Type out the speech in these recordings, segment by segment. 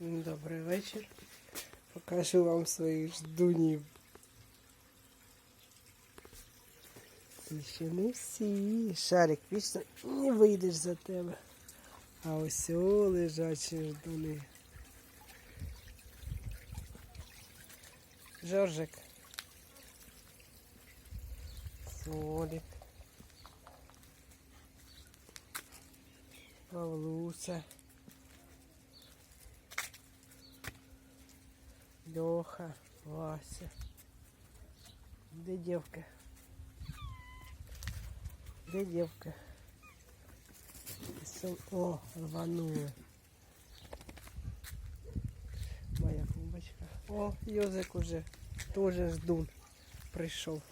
Добрий вечір. Покажу вам своїх ждунів. Це ще не всі. Шарик, вічно не вийдеш за тебе. А ось о лежачі ждуни. Жоржик. Солік. Павлуся. Леха, Вася. Де девка? Де? Сом- О, рванула. Моя клубочка. О, Йозик уже тоже ждун прийшов.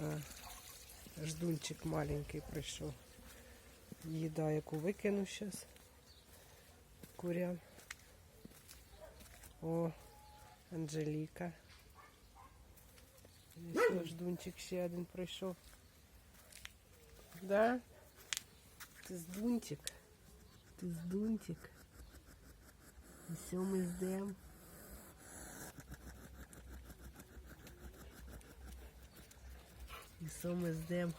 А, ждунчик маленький прийшов. Їда, яку викину зараз курям. О, Анжеліка. Ждунчик ще один прийшов. Да? Ти здунчик? Ти здунчик? Все ми ждем. І все ми ждем.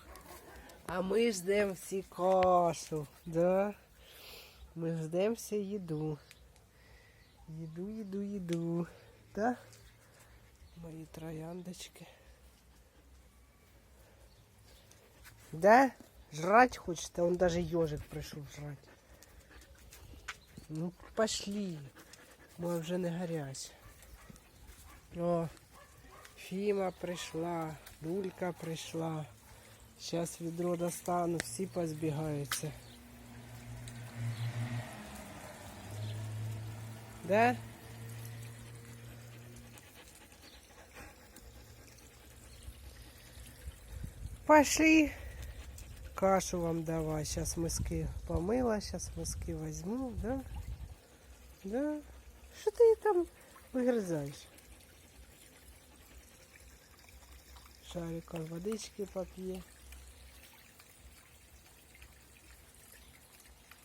А ми ждем всі кашу, да? Ми ждем всі їду. Їду, їду, їду. Да? Мої трояндочки. Да? Жрать хочете? Он даже ежик прийшов жрать. Ну, пошли. Ми вже не гарячі. О, Фіма прийшла, Дулька прийшла. Зараз відро достану, всі позбігаються. Да? Пошли. Кашу вам давай. Сейчас миски помыла, сейчас миски возьму, да? Да? Что ты там выгрызаешь? Шарик он водички попье.